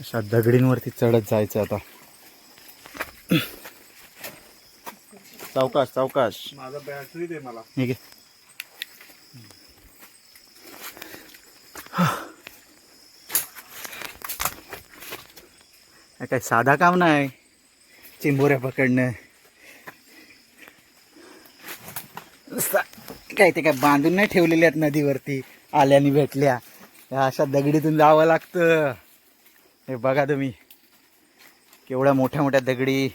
अशा दगडींवरती चढत जायचं आता. सावकाश सावकाश. माझा बॅटरी दे मला. ठीक आहे काय साधा काम नाही. चिंबोऱ्या पकडणं. नुसता काय ते काय बांधून नाही ठेवलेल्या आहेत नदीवरती. आल्याने भेटल्या. अशा दगडीतून जावं लागतं. हे बघा तुम्ही. केवढ्या मोठ्या मोठ्या दगडी.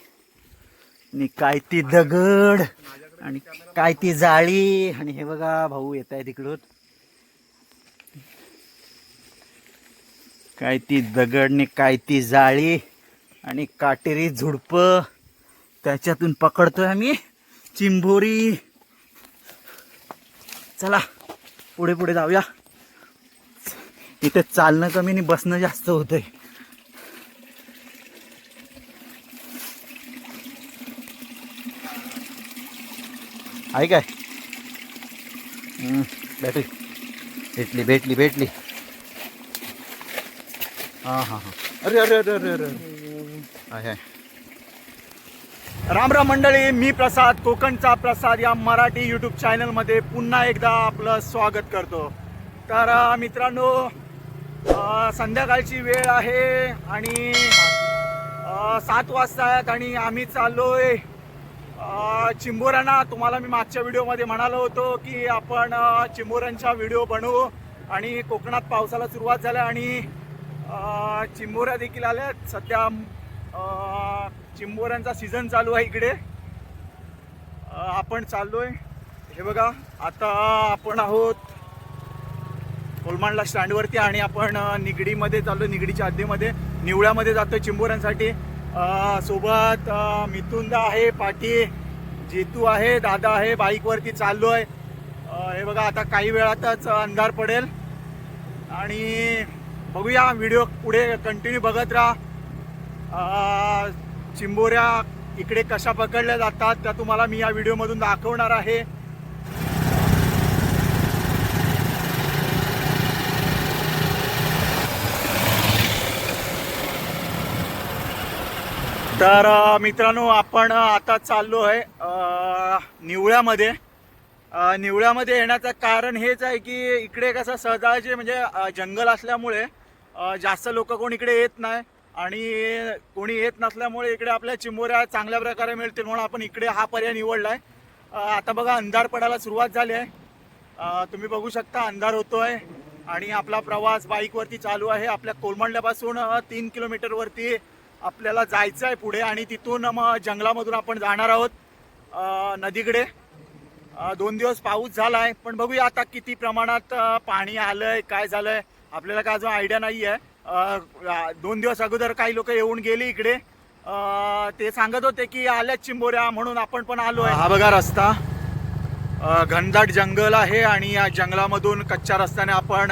आणि काय ती दगड. आणि काय ती जाळी. आणि हे बघा भाऊ येत आहे तिकडून काय ती दगड ने काय ती जाळी. आणि काटेरी झुडप. त्याच्यातून पकडतोय आम्ही. चिंबोरी. चला पुढे पुढे जाऊया. इथे चालणं कमी आणि बसणं जास्त होतंय. आहे. काय हम्म, बॅटरी भेटली भेटली भेटली. हां हां हां. अरे अरे अरे अरे अरे. आहे राम राम मंडळी मी प्रसाद कोकणचा प्रसाद या मराठी यूट्यूब चॅनलमध्ये पुन्हा एकदा आपलं स्वागत करतो. तर मित्रांनो संध्याकाळची वेळ आहे आणि सात वाजता आहेत आणि आम्ही चाललो आहे चिंबोऱ्यांना तुम्हाला मी मागच्या व्हिडिओमध्ये म्हणालो होतो की आपण चिंबोऱ्यांचा व्हिडिओ बनवू आणि कोकणात पावसाला सुरुवात झाल्या आणि चिंबोऱ्या देखील आल्या. सध्या चिंबोऱ्यांचा सीझन चालू आहे इकडे. आपण चाललोय. हे बघा आता आपण आहोत कोलमांडला स्टँडवरती आणि आपण निगडीमध्ये चाललो निगडीच्या हद्दीमध्ये निवळ्यामध्ये जातोय चिंबोऱ्यांसाठी सोबत अ, मिथुंदा आहे पाठी जेतू आहे दादा आहे बाईकवरती चाललो आहे हे बघा आता काही वेळातच अंधार पडेल. आणि बघूया व्हिडिओ पुढे कंटिन्यू बघत राहा. चिंबोऱ्या इकडे कशा पकडल्या जातात त्या तुम्हाला मी या व्हिडिओमधून दाखवणार आहे. तर मित्रांनो आपण आता चाललो आहे निवळ्यामध्ये. निवळ्यामध्ये येण्याचं कारण हेच आहे की इकडे कसं सहजाचे म्हणजे जंगल असल्यामुळे जास्त लोक कोण इकडे येत नाही आणि कोणी येत नसल्यामुळे इकडे आपल्या चिंबोऱ्या चांगल्या प्रकारे मिळतील म्हणून आपण इकडे हा पर्याय निवडला आहे आता बघा अंधार पडायला सुरुवात झाली आहे. तुम्ही बघू शकता अंधार होतो आहे आणि आपला प्रवास बाईकवरती चालू आहे. आपल्या कोलमंडल्यापासून तीन किलोमीटरवरती आपल्याला जायचं आहे पुढे आणि तिथून मग जंगलामधून आपण जाणार आहोत नदीकडे. दोन दिवस पाऊस झाला आहे पण बघूया आता किती प्रमाणात पाणी आलं आहे काय झालं आहे आपल्याला काय अजून आयडिया नाही आहे दोन दिवस अगोदर काही लोक येऊन गेली इकडे. ते सांगत होते की आल्यात चिंबोऱ्या म्हणून आपण पण आलोय हा बघा रस्ता. घनदाट जंगल आहे आणि या जंगलामधून कच्च्या रस्त्याने आपण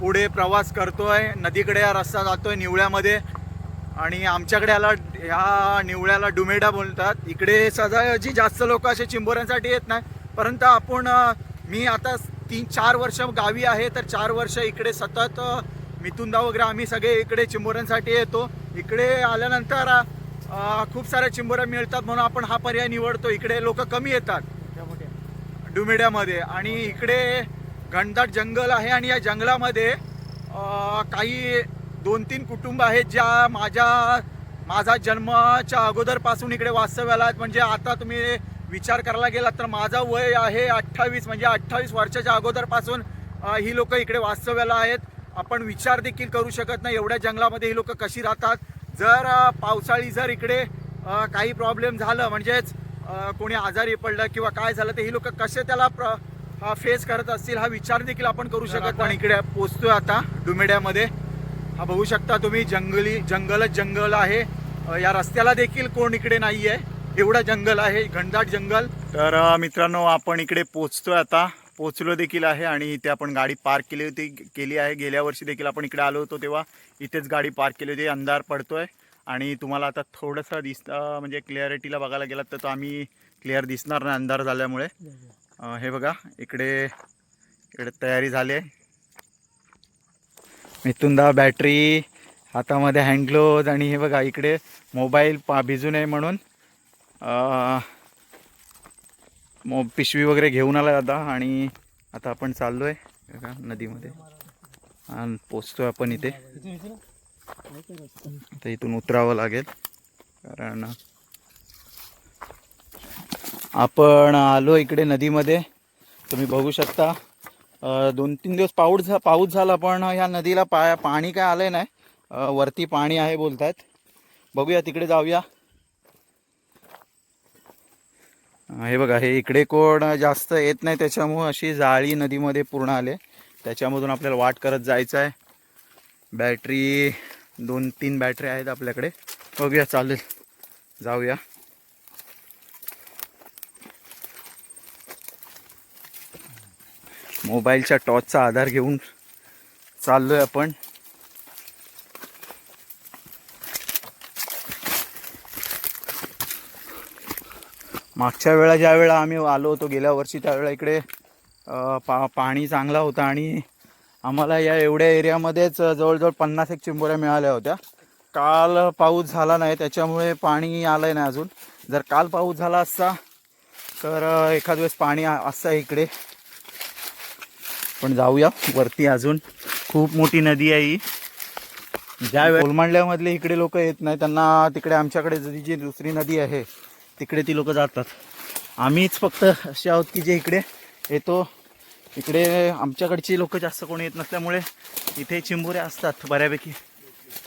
पुढे प्रवास करतोय. नदीकडे हा रस्ता जातोय निवळ्यामध्ये. आणि आमच्याकडे याला ह्या निवळ्याला डुमेडा बोलतात. इकडे सजाजी जास्त लोक असे चिंबोऱ्यांसाठी येत नाही. परंतु आपण मी आता तीन चार वर्ष गावी आहे तर चार वर्ष इकडे सतत मिथुंदा वगैरे आम्ही सगळे इकडे चिंबोऱ्यांसाठी येतो. इकडे आल्यानंतर खूप साऱ्या चिंबोऱ्या मिळतात म्हणून आपण हा पर्याय निवडतो. इकडे लोक कमी येतात. डुमेड्यामध्ये. आणि इकडे घनदाट जंगल आहे आणि या जंगलामध्ये काही दोन तीन कुटुंब आहेत ज्या माझ्या माझा जन्माच्या अगोदरपासून इकडे वास्तव्याला आहेत. म्हणजे आता तुम्ही विचार करायला गेलात तर माझा वय आहे अठ्ठावीस म्हणजे अठ्ठावीस वर्षाच्या अगोदरपासून ही लोक इकडे वास्तव्याला आहेत. आपण विचार देखील करू शकत नाही एवढ्या जंगलामध्ये ही लोक कशी राहतात. जर पावसाळी जर इकडे काही प्रॉब्लेम झालं म्हणजेच कोणी आजारी पडलं किंवा काय झालं तर ही लोक कसे त्याला फेस करत असतील हा विचार देखील आपण करू शकत पण इकडे पोचतोय आता डुमेड्यामध्ये हा बघू शकता तुम्ही जंगली जंगलच जंगल आहे. या रस्त्याला देखील कोण इकडे नाही आहे एवढं जंगल आहे घनदाट जंगल. तर मित्रांनो आपण इकडे पोचतोय आता. पोचलो देखील आहे आणि इथे आपण गाडी पार्क केली होती केली आहे. गेल्या वर्षी देखील आपण इकडे आलो होतो तेव्हा. इथेच गाडी पार्क केली होती अंधार पडतोय. आणि तुम्हाला आता थोडंसं दिसतं म्हणजे क्लिअरिटीला बघायला गेलात तर तो आम्ही क्लिअर दिसणार नाही अंधार झाल्यामुळे. हे बघा इकडे इकडे तयारी झाली आहे. मिथुंदा बॅटरी हातामध्ये हँडग्लोज आणि हे बघा इकडे मोबाईल पा भिजू नये म्हणून मो पिशवी वगैरे घेऊन आला आता आणि आता आपण चाललो आहे का नदीमध्ये. आणि पोचतोय आपण इथे. तर इथून उतरावं लागेल कारण आपण आलो इकडे नदीमध्ये. तुम्ही बघू शकता. दोन तीन दिवस पाऊस झा पाऊस झाला पण ह्या नदीला पा पाणी काय आलं नाही. वरती पाणी आहे बोलतात बघूया तिकडे जाऊया. हे बघा हे इकडे कोण जास्त येत नाही त्याच्यामुळं अशी जाळी नदीमध्ये पूर्ण आले. त्याच्यामधून आपल्याला वाट करत जायचं आहे बॅटरी दोन तीन बॅटरी आहेत आपल्याकडे. बघूया चालेल. जाऊया. मोबाईलच्या टॉर्चचा आधार घेऊन चाललोय आपण. मागच्या वेळा ज्या वेळा आम्ही आलो होतो गेल्या वर्षी त्यावेळा इकडे पा पाणी चांगला होता आणि आम्हाला या एवढ्या एरियामध्येच जवळजवळ पन्नास एक चिंबोऱ्या मिळाल्या होत्या. काल पाऊस झाला नाही त्याच्यामुळे पाणी आलं नाही अजून. जर काल पाऊस झाला असता तर एखाद वेळेस पाणी आ- असतं इकडे. पण जाऊया. वरती अजून खूप मोठी नदी आहे ही. ज्या कोलमांडल्यामधले इकडे लोक येत नाही त्यांना तिकडे आमच्याकडे जी जी दुसरी नदी आहे तिकडे ती लोक जातात. आम्हीच फक्त असे आहोत की जे इकडे येतो. इकडे आमच्याकडची लोक जास्त कोणी येत नसल्यामुळे इथे चिंबोऱ्या असतात बऱ्यापैकी.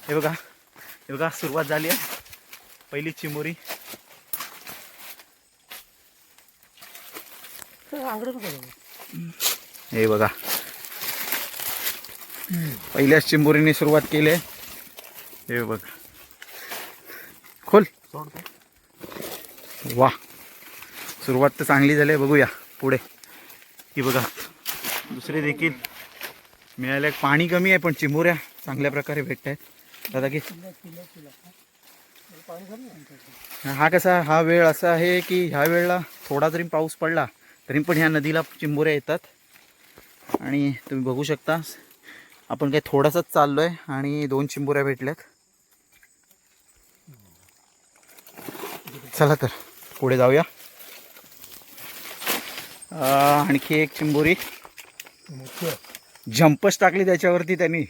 हे बघा हे बघा सुरुवात झाली आहे. पहिली चिंबोरी. हे बघा. पहिल्याच चिंबोरीने सुरुवात केली. आहे हे बघ. खोल. वा. सुरुवात तर चांगली झाली. आहे बघूया पुढे. ही बघा. दुसरे देखील. मिळाले पाणी कमी आहे पण चिंबोऱ्या चांगल्या प्रकारे भेटत आहेत. दादा की? हा कसा? हा वेळ असा आहे की ह्या वेळेला थोडा जरी पाऊस पडला तरी पण ह्या नदीला चिंबोऱ्या येतात. आणि तुम्ही बघू शकता आपण काही थोडासाच चाललो आहे आणि दोन चिंबोऱ्या भेटल्यात. चला तर पुढे जाऊया. आणखी एक चिंबोरी. जंपच टाकली त्याच्यावरती त्यांनी.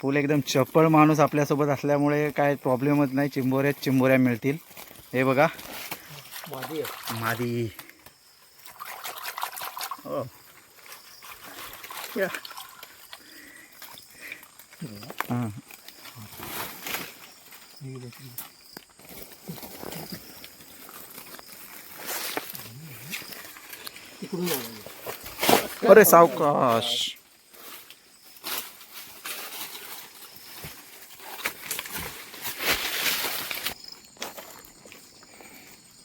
फुल एकदम चपळ माणूस आपल्यासोबत असल्यामुळे काय प्रॉब्लेमच नाही चिंबोऱ्यात चिंबोऱ्या मिळतील. हे बघा. मादी. Ó. yeah. ó. Ah. Ore Saukash.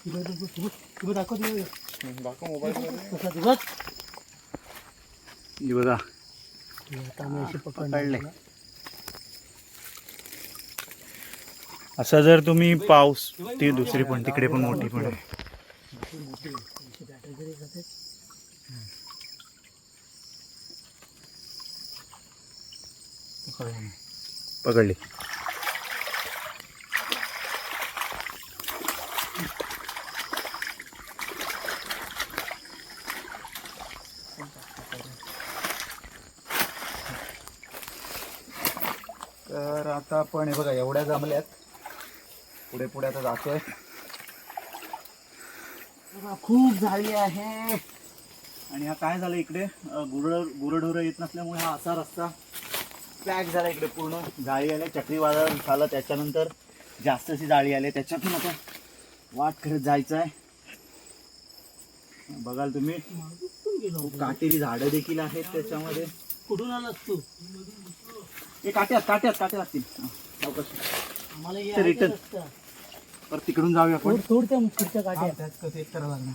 Vai coba, coba, coba, coba, हे बघा. पकडले. असं जर तुम्ही पाऊस ती दुसरी पण तिकडे पण मोठी पण आहे. पकडली तर आता आपण हे बघा एवढ्या जमल्यात. पुढे पुढे आता जातोय. खूप झाली आहे. आणि हा काय झालं इकडे? गुरड गुरढोरं येत नसल्यामुळे हा असा रस्ता पॅक झाला इकडे पूर्ण. जाळी आले चक्रीवादळ झालं त्याच्यानंतर. जास्तशी जाळी आले त्याच्यातून आता वाट करत जायचं आहे बघाल तुम्ही. काटेरी झाडं देखील आहेत त्याच्यामध्ये. कुठून आलास तू? हे काट्यात काट्यात काट्यात असतील. हा, सावकाश. return. परत तिकडून जाऊया आपण. थोड थोड त्या काट्या त्यात कसं एक करावं लागणार.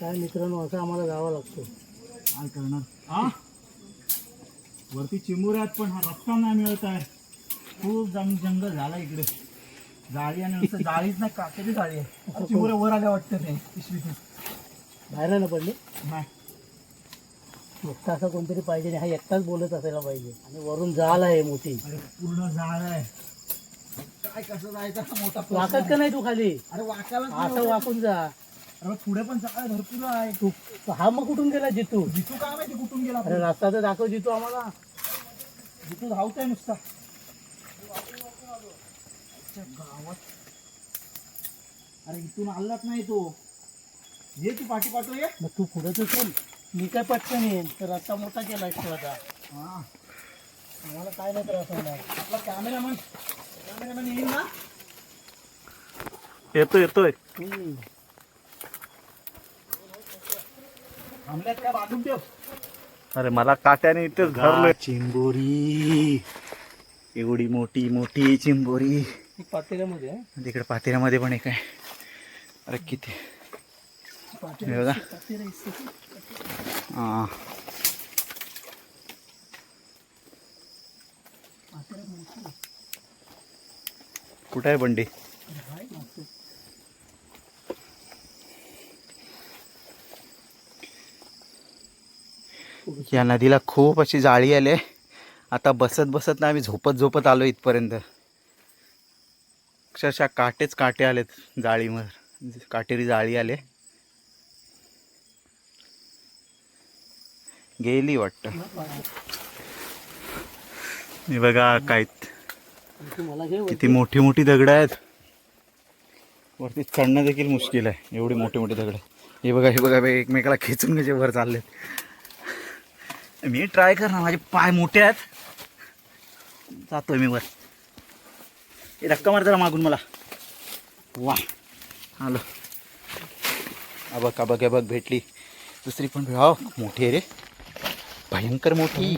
काय? मित्रांनो असं आम्हाला जावं लागतो. काय करणार? हा? वरती चिमुऱ्यात पण हा रस्ता नाही मिळत आहे. खूप जंग जंगल झाला इकडे. जाळी आणि नुसतं जाळीच नाही काटेरी जाळी आहे. चिमुऱ्या वर आल्या वाटतं ते पिशवीतून बाहेर ना पडले? नाही. नुसतं असं कोणतरी पाहिजे नाही हा एकटाच बोलत असायला पाहिजे. आणि वरून जाल आहे मोठी अरे पूर्ण जाळ आहे. काय कसं जायचं हा मोठा प्रश्न वाकत आहे. का नाही तू खाली? अरे वाकायला असं वाकून जा. अरे पुढे पण जाळ भरपूर आहे. तू हा मग कुठून गेला जितू? जितू काय माहिती कुठून गेला अरे रस्ता तर दाखव जितू आम्हाला. जितू धावतोय नुसता. अच्छा, गावात अरे इथून आलाच नाही तो. ये तू पाठी पाठव ये. मग तू पुढे तर चल. मी काय पटकन येईन. तर रस्ता मोठा केलाय तू आता. हा आम्हाला काय नाही त्रास होणार. आपला कॅमेरामॅन कॅमेरामॅन येईल ना? येतो येतोय. बांधून ठेव. अरे मला काट्याने इथेच धरलोय चिंबोरी. एवढी मोठी मोठी चिंबोरी. पातेल्यामध्ये आहे तिकडे पातेऱ्यामध्ये पण एक आहे. अरे किती बघा. हा. कुठं आहे बंडी. या नदीला खूप अशी जाळी आली आहे आता बसत बसत ना आम्ही झोपत झोपत आलो इथपर्यंत. अक्षरशः काटेच काटे आलेत जाळीवर. काटेरी जाळी आले गेली वाटतं. हे बघा काय किती मोठी मोठी दगड आहेत. वरती चढणं देखील मुश्किल आहे. एवढी मोठी मोठी दगड. हे बघा हे बघा बे, एकमेकाला खेचून कसे वर चाललेत. मी ट्राय करणार माझे पाय मोठे आहेत. जातोय मी वर. हे धक्का मार जरा मागून मला. वा आलो. अबक अबक अबक भेटली. दुसरी पण भेट हो मोठी आहे रे. भयंकर मोठी.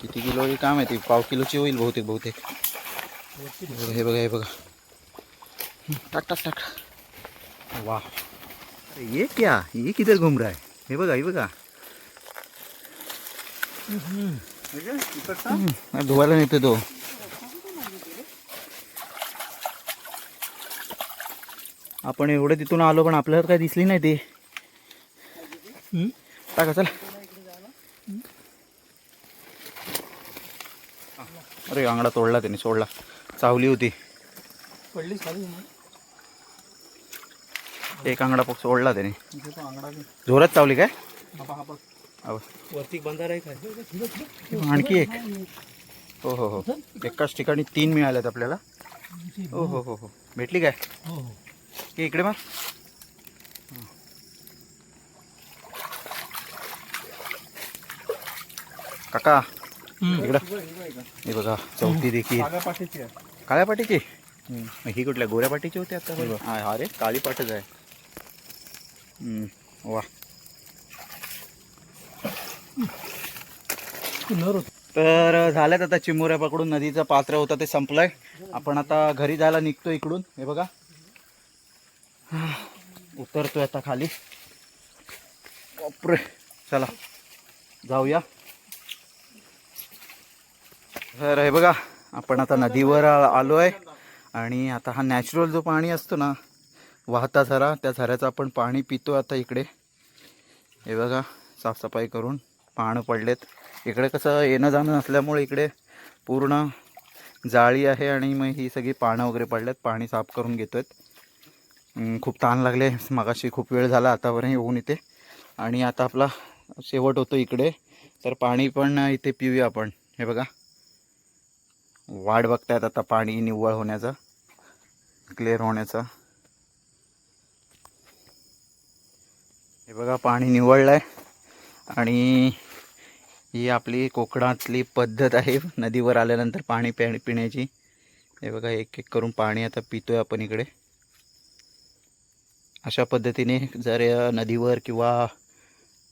किती किलो होईल काम आहे ते? पाव किलोची होईल बहुतेक बहुतेक. हे बघा हे बघा. टाक टाक टाक. वा. अरे ये क्या? ये किधर घूम रहा है? हे बघा हे बघा. धुवायला नेतो तो. आपण एवढं तिथून आलो पण आपल्याला काय दिसली नाही ते. टाका चला. अरे अंगडा तोडला त्याने सोडला. चावली होती. पडली मग. एक अंगडा पक्ष सोडला त्याने. जोरात चावली काय? वरती बंधारा आहे आणखी एक. हो हो हो. एकाच ठिकाणी तीन मिळाल्यात आपल्याला. हो हो हो हो. भेटली काय? हो. हो इकडे मार. काका इकडं. हे बघा चौथी देखील. काळ्या पाटीची ही कुठल्या गोऱ्या पाटीची होती आता? हा हा रे काळी पाटच आहे. हम्म, वा. तर झाल्यात आता चिमुऱ्या पकडून नदीचं पात्र होतं ते संपलंय. आपण आता घरी जायला निघतो इकडून. हे बघा. उतरतोय आता खाली. बापरे. चला जाऊया. तर हे बघा आपण आता नदीवर आ- आलो आहे आणि आता हा नॅचरल जो पाणी असतो ना वाहता झरा त्या झऱ्याचं आपण पाणी पितो आता इकडे. हे बघा साफसफाई करून पानं पडलेत. इकडे कसं येणं जाणं नसल्यामुळे इकडे पूर्ण जाळी आहे आणि मग ही सगळी पानं वगैरे पडलेत. पाणी साफ करून घेतो आहेत खूप ताण लागले. मगाशी खूप वेळ झाला आतापर्यंत येऊन इथे. आणि आता आपला शेवट होतो इकडे. तर पाणी पण इथे पिऊया आपण. हे बघा. वाट बघतायत आता पाणी निव्वळ होण्याचा क्लिअर होण्याचा. हे बघा पाणी निवळलं आहे आणि ही आपली कोकणातली पद्धत आहे. नदीवर आल्यानंतर पाणी प्या पिण्याची. हे बघा एक एक करून पाणी आता पितोय आपण इकडे. अशा पद्धतीने जर नदीवर किंवा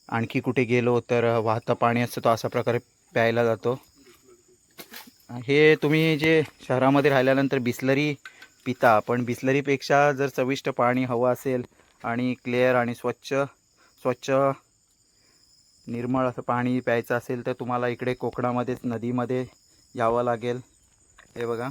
आणखी कुठे गेलो तर वाहतं पाणी असतं तो अशा प्रकारे प्यायला जातो. हे तुम्ही जे शहरामध्ये राहिल्यानंतर बिस्लरी पिता पण बिस्लरीपेक्षा जर चविष्ट पाणी हवं असेल आणि क्लिअर आणि स्वच्छ स्वच्छ निर्मळ असं पाणी प्यायचं असेल तर तुम्हाला इकडे कोकणामध्येच नदीमध्ये यावं लागेल. हे बघा.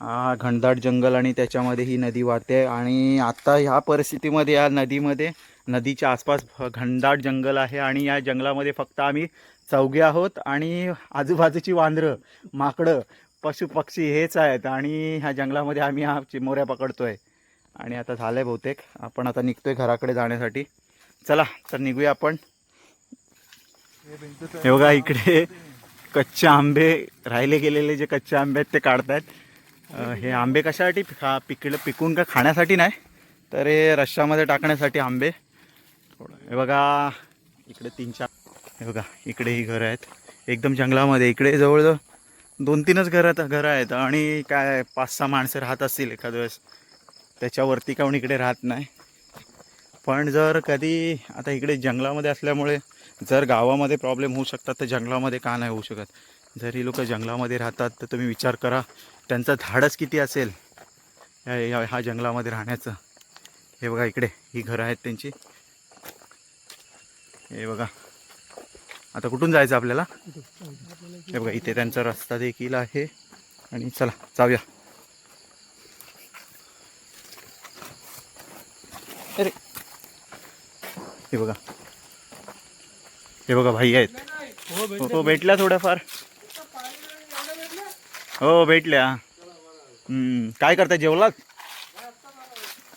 हा घनदाट जंगल आणि त्याच्यामध्ये ही नदी वाहते आणि आत्ता ह्या परिस्थितीमध्ये या नदीमध्ये नदीच्या आसपास घनदाट जंगल आहे आणि या जंगलामध्ये फक्त आम्ही चौघे आहोत आणि आजूबाजूची वांद्रं माकडं पशु पक्षी हेच आहेत आणि ह्या जंगलामध्ये आम्ही हा चिमोऱ्या पकडतोय. आणि आता झालंय बहुतेक. आपण आता निघतोय घराकडे जाण्यासाठी. चला तर निघूया आपण. हे बघा इकडे कच्चे आंबे राहिले गेलेले जे कच्चे आंबे आहेत ते काढतायत. हे आंबे कशासाठी खा पिकलं पिकून का खाण्यासाठी नाही तर हे रश्श्यामध्ये टाकण्यासाठी आंबे. हे बघा इकडे तीन चार हे बघा इकडे ही घरं आहेत. एकदम जंगलामध्ये इकडे जवळजवळ दोन तीनच घरं घरं आहेत. आणि काय पाच सहा माणसं राहत असतील एखाद वेळेस. त्याच्यावरती काहून इकडे राहत नाही. पण जर कधी आता इकडे जंगलामध्ये असल्यामुळे जर गावामध्ये प्रॉब्लेम होऊ शकतात तर जंगलामध्ये का नाही होऊ शकत? जर ही लोक जंगलामध्ये राहतात तर तुम्ही विचार करा त्यांचा धाडस किती असेल? ह्या ह्या जंगलामध्ये राहण्याचं. हे बघा इकडे ही घरं आहेत त्यांची. हे बघा. आता कुठून जायचं आपल्याला? हे बघा इथे त्यांचा रस्ता देखील आहे. आणि चला जाऊया. अरे. हे बघा. हे बघा भाई आहेत. हो हो भेटल्या थोड्याफार. हो भेटल्या. हम्म, काय करता जेवलात?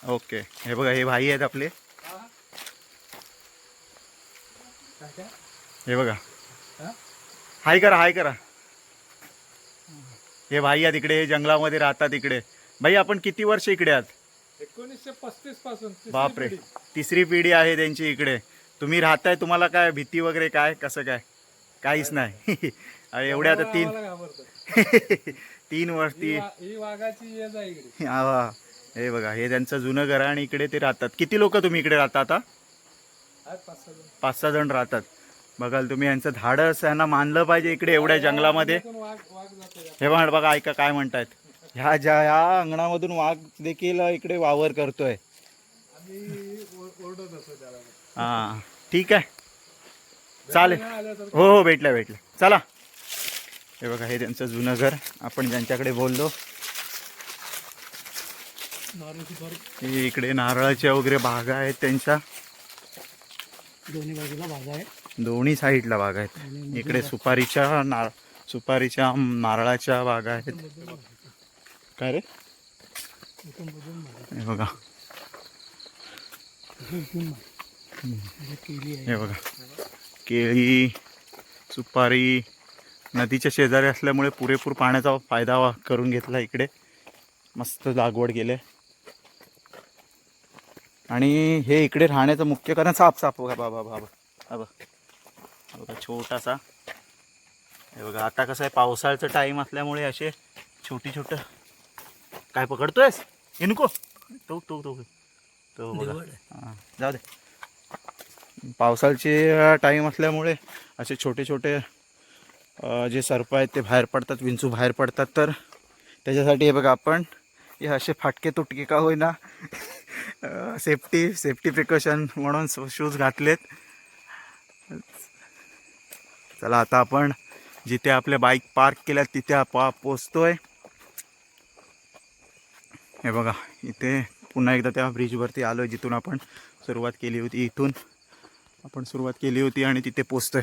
ओके. हे बघा हे भाई आहेत आपले. हे बघा. हाय करा हाय करा. हे भाई आहेत इकडे हे जंगलामध्ये राहतात इकडे. भाई आपण किती वर्ष इकडे आहात? एकोणीसशे पस्तीसपासून बापरे. तिसरी पिढी आहे त्यांची इकडे. तुम्ही राहताय तुम्हाला काय भीती वगैरे काय? कसं काय? काहीच नाही. एवढ्या आता तीन. तीन वर्ष ही ही बघा हे त्यांचं जुनं घर आहे आणि इकडे ते राहतात. किती लोक तुम्ही इकडे राहता आता. पाच सहा जण राहतात. बघाल तुम्ही यांचं धाडस यांना मानलं पाहिजे इकडे एवढ्या जंगलामध्ये. हे म्हण बघा ऐका काय म्हणतायत. ह्या ज्या ह्या अंगणामधून वाघ देखील इकडे वावर करतोय. हा ठीक आहे. चालेल. हो हो भेटलं भेटलं. चला. हे बघा हे त्यांचं जुनं घर. आपण ज्यांच्याकडे बोललो. इकडे नारळाच्या वगैरे बागा आहेत त्यांच्या. दोन्ही बाजूला बागा आहे दोन्ही साईडला बाग आहेत. इकडे सुपारीच्या नार सुपारीच्या नारळाच्या बागा आहेत. काय रे? हे बघा. हे बघा. केळी सुपारी नदीच्या शेजारी असल्यामुळे पुरेपूर पाण्याचा फायदा करून घेतला इकडे. मस्त लागवड केले. आणि हे इकडे राहण्याचं मुख्य कारण साप साप. बघा बाबा बाबा बाबा बघा छोटासा. हे बघा आता कसं आहे पावसाळ्याचं टाईम असल्यामुळे असे छोटी छोट काय पकडतोयस? हे नको. तो तो तो तो बघा. जाऊ दे. पावसाळ्याचे टाईम असल्यामुळे असे छोटे छोटे जे सर्प आहेत ते बाहेर पडतात विंचू बाहेर पडतात. तर त्याच्यासाठी हे बघा आपण हे असे फाटके तुटके का होईना सेफ्टी सेफ्टी प्रिकॉशन म्हणून शूज घातलेत. चला आता आपण जिथे आपल्या बाईक पार्क केल्या तिथे आपण पोचतोय हे बघा इथे पुन्हा एकदा त्या ब्रिजवरती आलो आहे जिथून आपण सुरुवात केली होती. इथून आपण सुरुवात केली होती आणि तिथे पोचतोय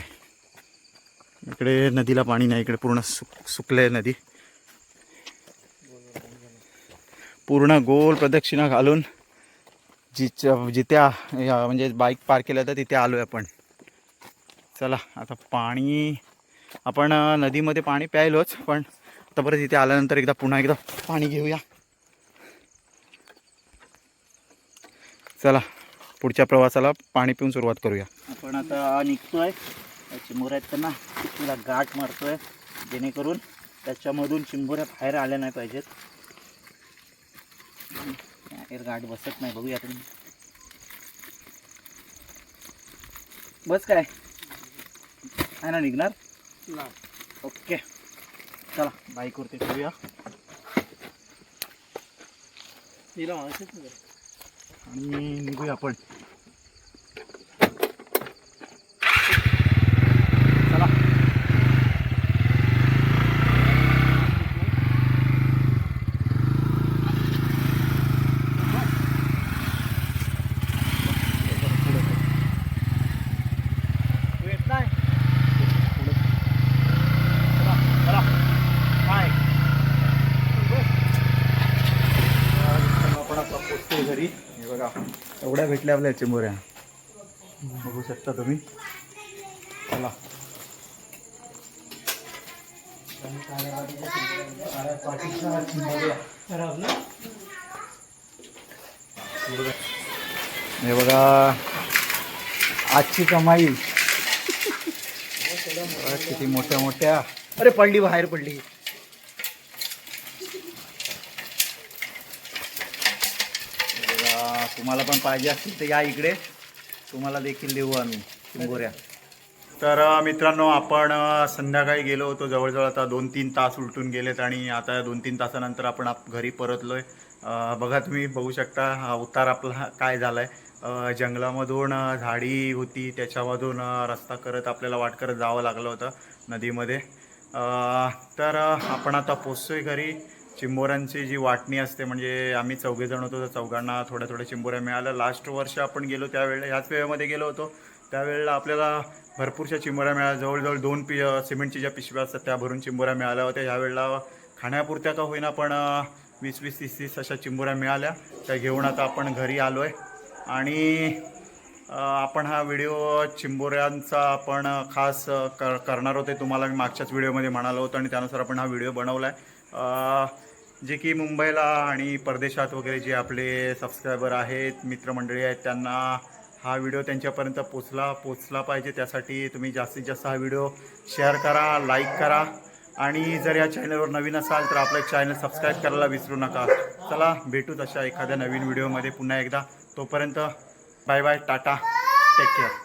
इकडे नदीला पाणी नाही इकडे पूर्ण सुक सुकलं आहे नदी. पूर्ण गोल प्रदक्षिणा घालून जिच्या जिथे या म्हणजे बाईक पार्क केल्या तर तिथे आलो आहे आपण. चला आता पाणी आपण नदीमध्ये पाणी प्यायलोच पण आता परत इथे आल्यानंतर एकदा पुन्हा एकदा पाणी घेऊया. चला पुढच्या प्रवासाला पाणी पिऊन सुरुवात करूया. आपण आता निघतोय. चिंबोऱ्या आहेत त्यांना. तिला गाठ मारतोय जेणेकरून त्याच्यामधून चिंबोऱ्या बाहेर आल्या नाही पाहिजेत. बाहेर गाठ बसत नाही. बघूया तुम्ही बस काय? आहे ना निघणार ओके. चला बाईकवरती ठेवूया. आणि निघूया आपण चला घरी हे बघा एवढ्या भेटल्या आपल्या चिंबोऱ्या बघू शकता तुम्ही. चला. हे बघा आजची कमाई. किती मोठ्या मोठ्या अरे पडली बाहेर पडली हे बघा तुम्हाला पण पाहिजे असतील तर या इकडे. तुम्हाला देखील देऊ आम्ही शिंगोऱ्या तर मित्रांनो आपण संध्याकाळी गेलो होतो जवळजवळ आता दोन तीन तास उलटून गेलेत आणि आता दोन तीन तासानंतर आपण आप घरी परतलोय. आहे बघा तुम्ही बघू शकता हा उतार आपला काय झालाय. आहे जंगलामधून झाडी होती त्याच्यामधून रस्ता करत आपल्याला वाट करत जावं लागलं होतं नदीमध्ये. तर आपण आता पोचतोय घरी. चिंबोऱ्यांची जी वाटणी असते म्हणजे आम्ही चौघेजण होतो तर चौघांना थोड्या थोड्या चिंबोऱ्या मिळाल्या. लास्ट वर्ष आपण गेलो त्यावेळेला ह्याच वेळेमध्ये गेलो होतो. त्यावेळेला आपल्याला भरपूरशा चिंबोऱ्या मिळाल्या. जवळजवळ दोन पि सिमेंटची ज्या पिशव्या असतात त्या भरून चिंबोऱ्या मिळाल्या होत्या. ह्यावेळेला खाण्यापुरत्या का होईना पण वीस वीस तीस तीस अशा चिंबोऱ्या मिळाल्या. त्या घेऊन आता आपण घरी आलो आहे आणि आपण हा व्हिडिओ चिंबोऱ्यांचा आपण खास कर करणार होते. तुम्हाला मी मागच्याच व्हिडिओमध्ये म्हणालो होतो आणि त्यानुसार आपण हा व्हिडिओ बनवला आहे जे की मुंबईला आणि परदेशात वगैरे जे आपले सबस्क्रायबर आहेत मित्रमंडळी आहेत त्यांना हा व्हिडिओ त्यांच्यापर्यंत पोचला पोचला पाहिजे. त्यासाठी तुम्ही जास्तीत जास्त हा व्हिडिओ शेअर करा लाईक करा. आणि जर या चॅनलवर नवीन असाल तर आपलं चॅनल सबस्क्राईब करायला विसरू नका. चला भेटूच अशा एखाद्या नवीन व्हिडिओमध्ये पुन्हा एकदा. तोपर्यंत bye bye tata. Take care